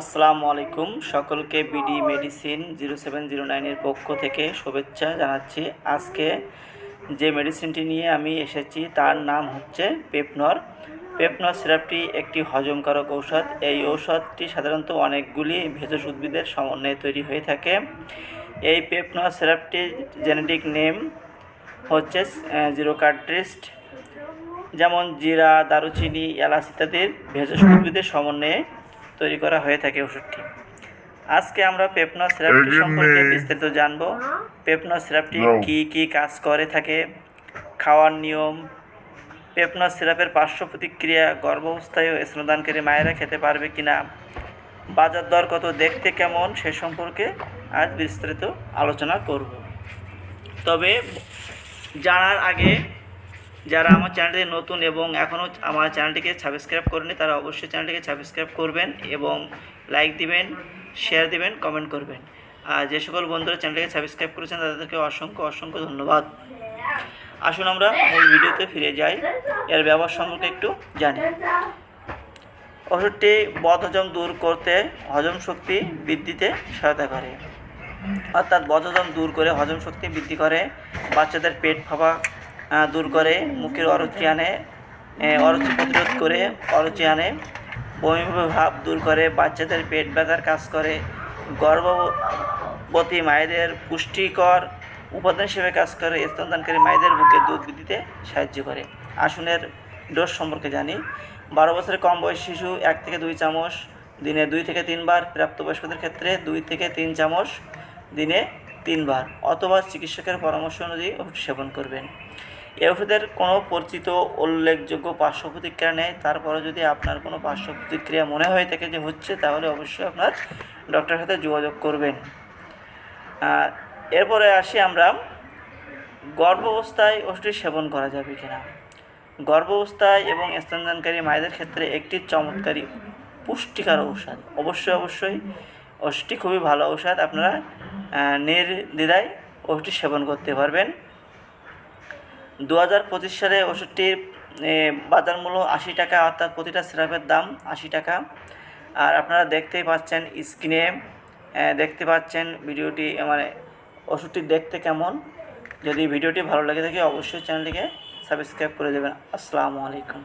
আসসালামু আলাইকুম। সকলকে BD medicine zero seven zero নাইনের পক্ষ থেকে শুভেচ্ছা জানাচ্ছি। আজকে যে মেডিসিনটি নিয়ে আমি এসেছি, তার নাম হচ্ছে পেপনর। পেপনর সিরাপটি একটি হজমকারক ঔষধ। এই ঔষধটি সাধারণত অনেকগুলি ভেষজ উদ্ভিদের সমন্বয়ে তৈরি হয়ে থাকে। এই পেপনর সিরাপটির জেনেটিক নেম হচ্ছে জিরো কার্ট্রিস্ট যেমন জিরা, দারুচিনি, এলাচ ইত্যাদির ভেষজ উদ্ভিদের সমন্বয়ে তৈরি করা হয়ে থাকে ওষুধটি। আজকে আমরা পেপনো সিরাপটি সম্পর্কে বিস্তারিত জানব। পেপনো সিরাপটি কি কি কাজ করে থাকে খাওয়ার নিয়ম পেপনো সিরাপের পার্শ্ব প্রতিক্রিয়া গর্ভাবস্থায় ও স্তনদানকারী মায়েরা খেতে পারবে কিনা বাজার দর কত দেখতে কেমন সে সম্পর্কে আজ বিস্তারিত আলোচনা করব। তবে জানার আগে যারা আমার চ্যানেলটি নতুন এবং এখনও আমার চ্যানেলটিকে সাবস্ক্রাইব করেনি তারা অবশ্যই চ্যানেলটিকে সাবস্ক্রাইব করবেন এবং লাইক দিবেন শেয়ার দিবেন কমেন্ট করবেন। আর যে সকল বন্ধুরা চ্যানেলটিকে সাবস্ক্রাইব করেছেন, তাদেরকে অসংখ্য অসংখ্য ধন্যবাদ। আসুন আমরা মূল ভিডিওতে ফিরে যাই। এর ব্যবহার সম্পর্কে একটু জানি। ওষুধটি বদহজম দূর করতে হজম শক্তি বৃদ্ধিতে সহায়তা করে। অর্থাৎ বদহজম দূর করে হজম শক্তি বৃদ্ধি করে। বাচ্চাদের পেট ফাঁপা দূর করে মুখের অরুচি আনে অরুচি প্রতিরোধ করে অরুচি আনে বমি ভাব দূর করে, বাচ্চাদের পেট ব্যথার কাজ করে, গর্ভবতী মায়েদের পুষ্টিকর উপাদান হিসেবে কাজ করে, স্তনদানকারী মায়েদের বুকে দুধ দিতে সাহায্য করে। আসনের ডোজ সম্পর্কে জানি। বারো বছরের কম বয়সী শিশু এক থেকে দুই চামচ, দিনে দুই থেকে তিনবার। প্রাপ্তবয়স্কদের ক্ষেত্রে দুই থেকে তিন চামচ, দিনে তিনবার। অথবা চিকিৎসকের পরামর্শ অনুযায়ী সেবন করবেন। এই ওষুধের কোনো পরিচিত উল্লেখযোগ্য পার্শ্ব প্রতিক্রিয়া নেই। তারপরে যদি আপনার কোনো পার্শ্ব প্রতিক্রিয়া মনে হয়ে থাকে যে হচ্ছে, তাহলে অবশ্যই আপনার ডক্টরের সাথে যোগাযোগ করবেন। এরপরে আসি আমরা, গর্ভাবস্থায় ওষুধটি সেবন করা যাবে কিনা? গর্ভাবস্থায় এবং স্তনদানকারী মায়েদের ক্ষেত্রে একটি চমৎকারী পুষ্টিকর ঔষধ। অবশ্যই অবশ্যই ওষুধটি খুবই ভালো ঔষধ। আপনারা নির্দ্বিধায় ওষুধটি সেবন করতে পারবেন। দু হাজার পঁচিশ সালে ওষুধটির বাজার মূল্য আশি টাকা, অর্থাৎ প্রতিটা সিরাপের দাম আশি টাকা। আর আপনারা দেখতেই পাচ্ছেন স্ক্রিনে দেখতে পাচ্ছেন ভিডিওটি মানে ওষুধটি দেখতে কেমন। যদি ভিডিওটি ভালো লাগে থাকে, অবশ্যই চ্যানেলটিকে সাবস্ক্রাইব করে দেবেন। আসসালামু আলাইকুম।